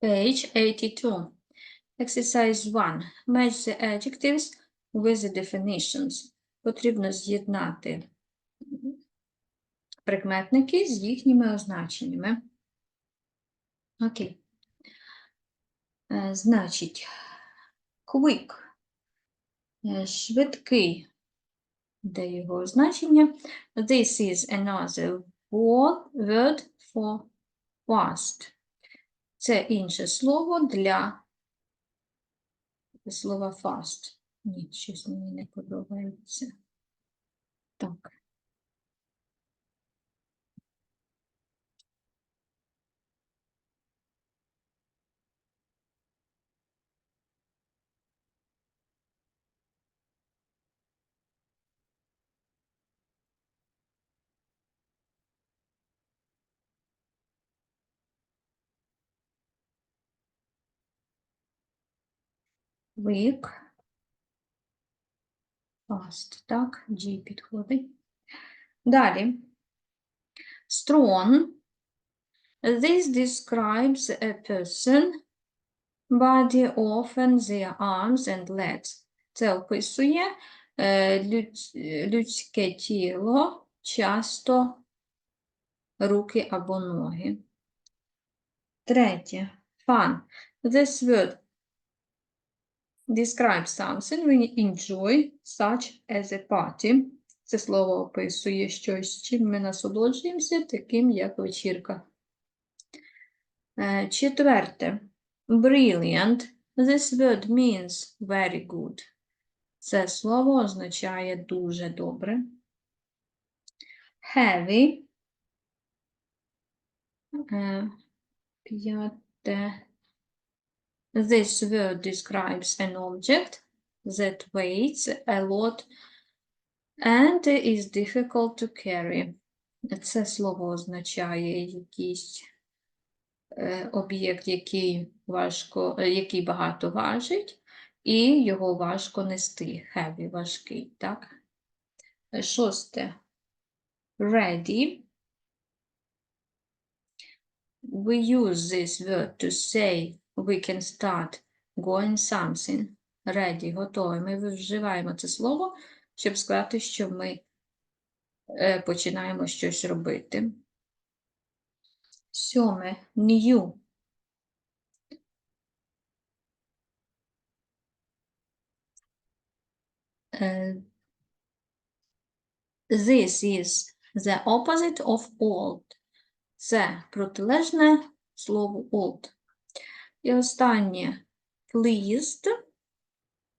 Page 82. Exercise 1. Match the adjectives with the definitions. Потрібно з'єднати прикметники з їхніми означеннями. Окей. Е, Значить, quick. Е, Швидкий. Де його означення? This is another word for fast. Це інше слово для слова fast. Ні, щось мені не подобається. Так. Weak. Fast, так, G підходить. Далі. Strong. This describes a person, body, often their arms and legs. Це описує е, людсь- е, людське тіло, часто руки або ноги. Третє. Fun. This word describes something we enjoy, such as a party. Це слово описує щось, чим ми насолоджуємося, таким як вечірка. Е, Четверте. Brilliant. This word means very good. Це слово означає дуже добре. Heavy. Е, П'яте. This word describes an object that weighs a lot and is difficult to carry. Це слово означає якийсь е, об'єкт, який важко, е, який багато важить, і його важко нести. Heavy, важкий, так? Е, Шосте. Ready. We use this word to say we can start going something. Ready, готовий. Ми вживаємо це слово, щоб сказати, що ми е, починаємо щось робити. Сьоме. New. Е, This is the opposite of old. Це протилежне слову old. І останнє pleased,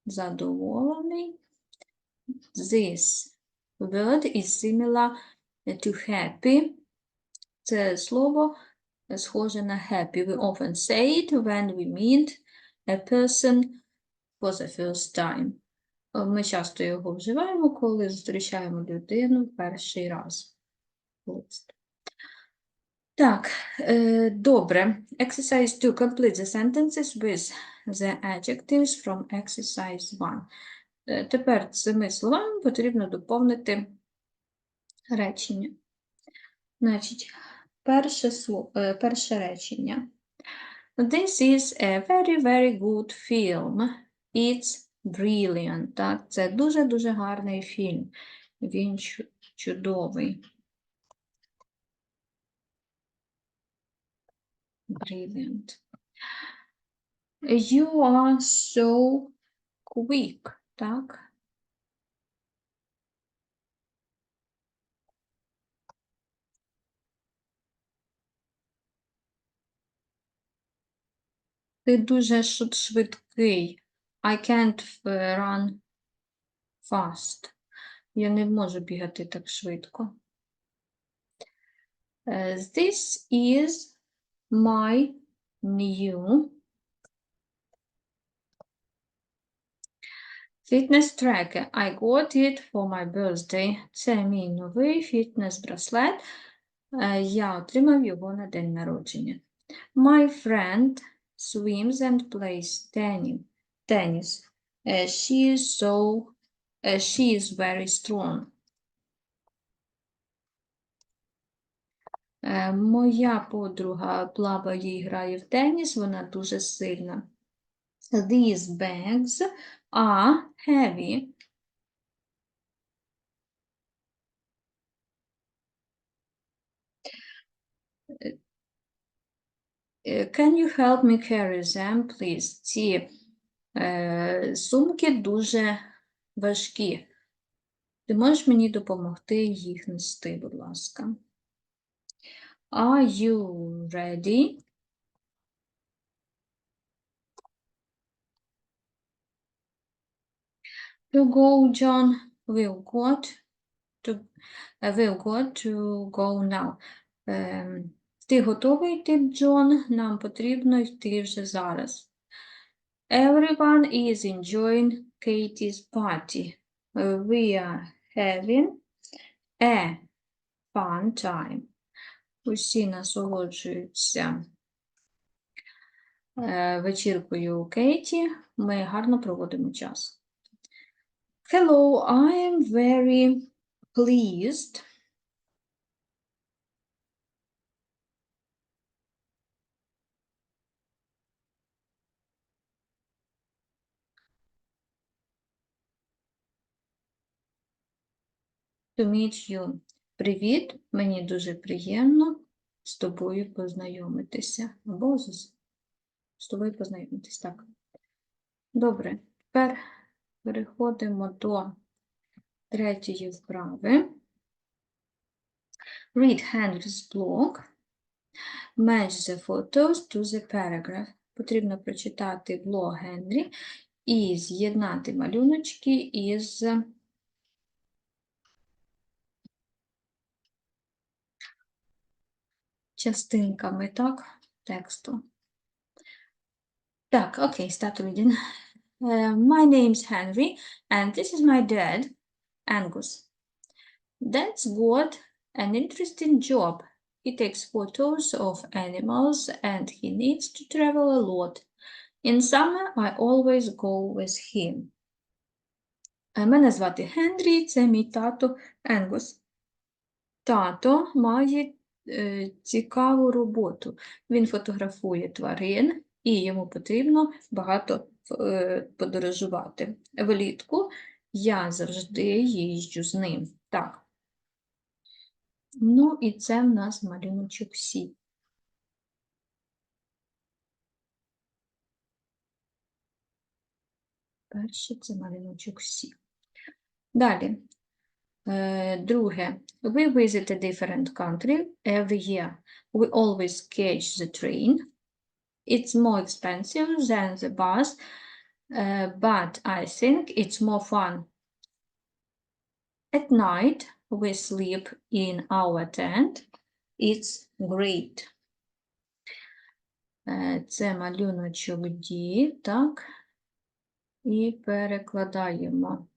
задоволений. This word is similar to happy. Це слово схоже на happy. We often say it when we meet a person for the first time. Ми часто його вживаємо, коли зустрічаємо людину перший раз. Так, е, добре. Exercise 2. Complete the sentences with the adjectives from exercise 1. Е, Тепер цими словами потрібно доповнити речення. Значить, перше, перше речення. This is a very, very good film. It's brilliant. Так, це дуже-дуже гарний фільм. Він чудовий. Brilliant. You are so quick, так? Ти дуже швидкий. I can't run fast. Я не можу бігати так швидко. Е, This is my new fitness tracker. I got it for my birthday. Це мій новий фітнес-браслет. Е, Я отримав його на день народження. My friend swims and plays tennis. tennis. Uh, she is so uh, she is very strong. Моя подруга плаває і грає в теніс, вона дуже сильна. These bags are heavy. Е, Can you help me carry them, please? Ці е, сумки дуже важкі. Ти можеш мені допомогти їх нести, будь ласка. Are you ready? To go, John. We've got to, uh, we've got to go now. Ем, ти готовий йти, Джон? Нам потрібно йти вже зараз. Everyone is enjoying Katie's party. Uh, We are having a fun time. Усі насолоджуються е, вечіркою у Кейті. Ми гарно проводимо час. Hello, I am very pleased. To meet you. Привіт, мені дуже приємно з тобою познайомитися. Або з, з тобою познайомитись, так. Добре, тепер переходимо до третьої вправи. Read Henry's blog. Match the photos to the paragraph. Потрібно прочитати блог Генрі і з'єднати малюночки із частинками, так, тексту. Так, окей, start reading. Uh, my name's Henry, and this is my dad, Angus. Dad's got an interesting job. He takes photos of animals and he needs to travel a lot. In summer, I always go with him. Е, Мене звати Генрі, це мій тато Енгус. Тато має е, цікаву роботу. Він фотографує тварин, і йому потрібно багато е, подорожувати. Влітку я завжди їжджу з ним. Так. Ну, і це в нас малюночок Сі. Перше це малюночок Сі. Далі. Е, Друге. We visit a different country every year. We always catch the train. It's more expensive than the bus, uh, but I think it's more fun. At night, we sleep in our tent. It's great. Е, Це малюночок Ді, так? І перекладаємо.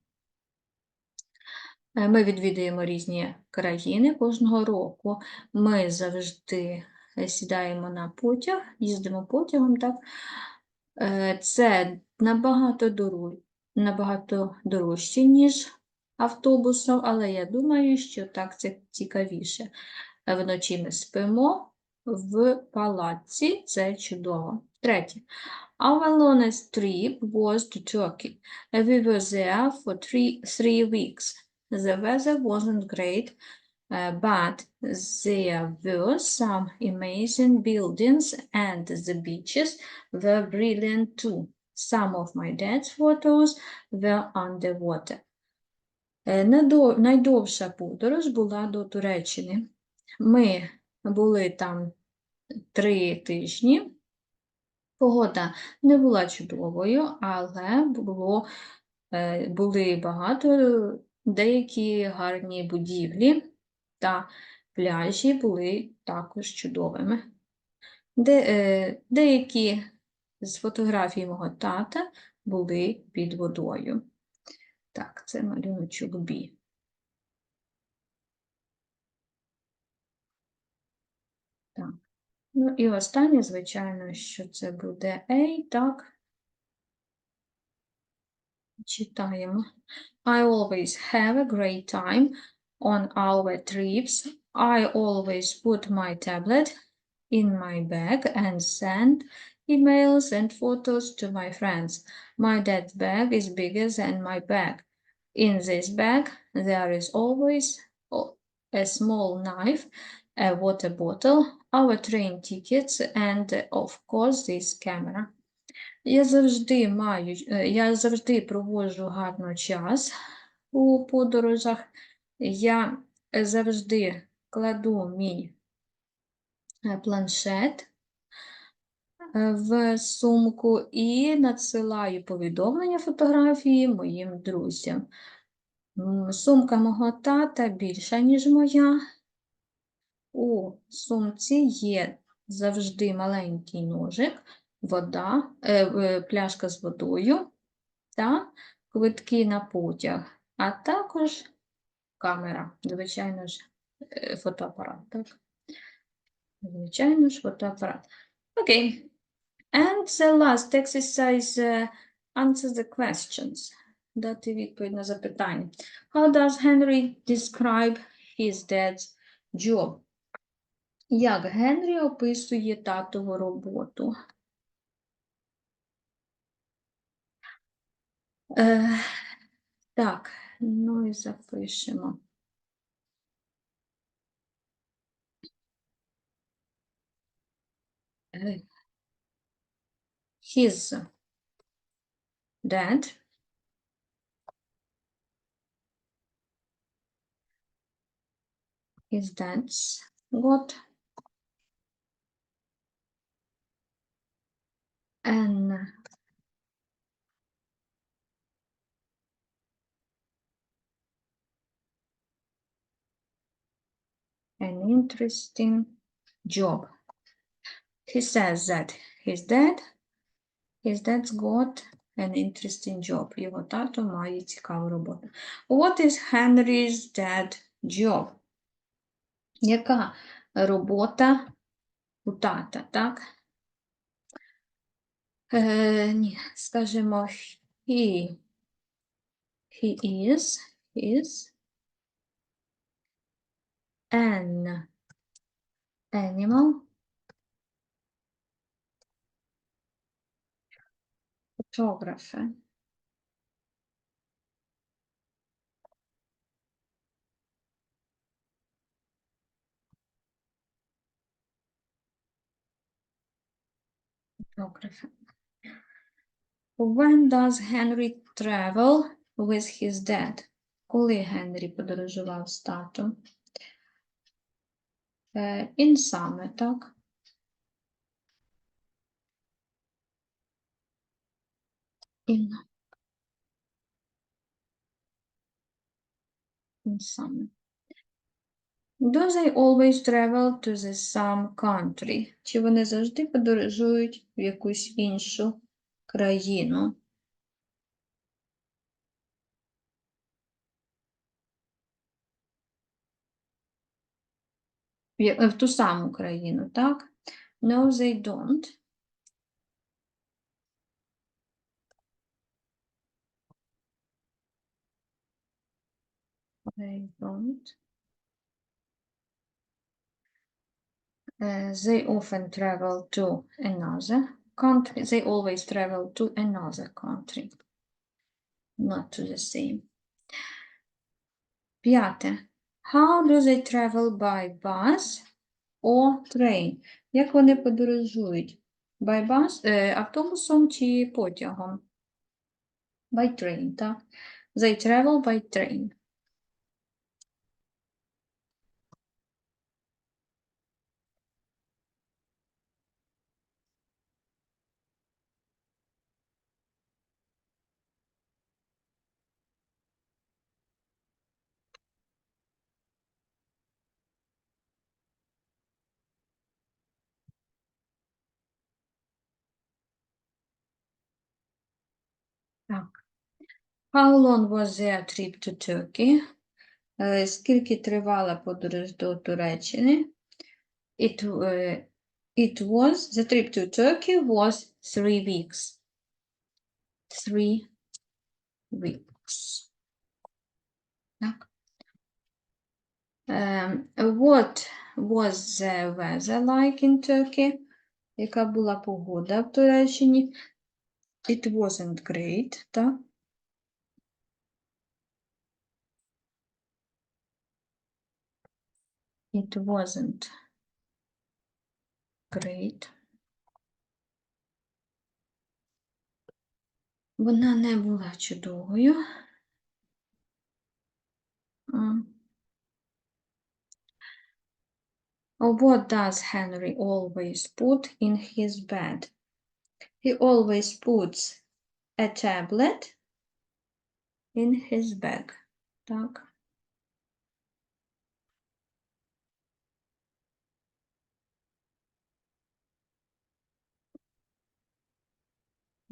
Е, Ми відвідуємо різні країни кожного року. Ми завжди е, сідаємо на потяг, їздимо потягом, так? Е, Це набагато дору- набагато дорожче, ніж автобусом, але я думаю, що так це цікавіше. Вночі ми спимо в палаці, це чудово. Третє. Our longest trip was to Turkey. We were there for three, three weeks. The weather wasn't great, uh, but there were some amazing buildings and the beaches were brilliant too. Some of my dad's photos were underwater. Е, Найдовша подорож була до Туреччини. Ми були там три тижні. Погода не була чудовою, але було, е, були багато деякі гарні будівлі та пляжі були також чудовими. Де, е, деякі з фотографій мого тата були під водою. Так, це малюночок Бі. Так. Ну і останнє, звичайно, що це буде A, так. Читаємо. I always have a great time on our trips. I always put my tablet in my bag and send emails and photos to my friends. My dad's bag is bigger than my bag. In this bag, there is always o- a small knife, a water bottle, our train tickets, and uh, of course this camera. Я завжди маю, е, я завжди проводжу гарно час у подорожах. Я завжди кладу мій е, планшет е, в сумку і надсилаю повідомлення фотографії моїм друзям. Сумка мого тата більша, ніж моя. У сумці є завжди маленький ножик, вода, е, е, пляшка з водою та квитки на потяг, а також камера, звичайно ж, е, фотоапарат. Так? Звичайно ж, фотоапарат. Окей. And the last exercise uh, answer the questions. Дати відповідь на запитання. How does Henry describe his dad's job? Як Генрі описує татову роботу? Е, так, ну і запишемо. Е, His dad his dad's got an an interesting job. He says that his dad, his dad's got an interesting job. Його тато має цікаву роботу. What is Henry's dad job? Яка робота у тата, так? Е, ні, скажімо, he, he is, is an animal photographer. Photographer. When does Henry travel with his dad? Коли Генрі подорожував з татом? Е, summer, так? In, in summer. Do they always travel to the same country? Чи вони завжди подорожують в якусь іншу країну? В я- В ту саму країну, так? No, they don't. They don't. Uh, they often travel to another country. They always travel to another country, not to the same. П'яте. How do they travel by bus or train? Як вони подорожують? By bus, е, автобусом чи потягом? By train, так? They travel by train. Так. How long was their trip to Turkey? Е, Скільки тривала подорож до Туреччини? It, е, it was, the trip to Turkey was three weeks. Three weeks. Так. Ем, What was the weather like in Turkey? Яка була погода в Туреччині? It wasn't great, так? It wasn't great. Вона не була чудовою. Oh, What does Henry always put in his bed? He always puts a tablet in his bag. Так.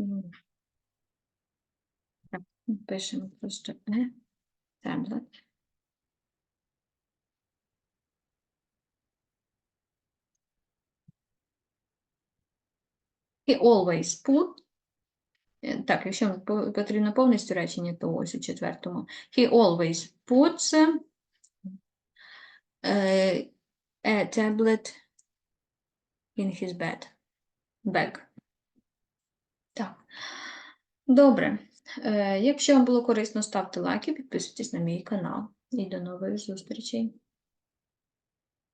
М. Так, Пишемо просто е, tablet. He always put. Е, Так, якщо потрібно повністю речення, то ось у четвертому. He always puts е, a tablet in his bed. Bag. Так. Добре. Якщо вам було корисно, ставте лайки, підписуйтесь на мій канал. І до нових зустрічей.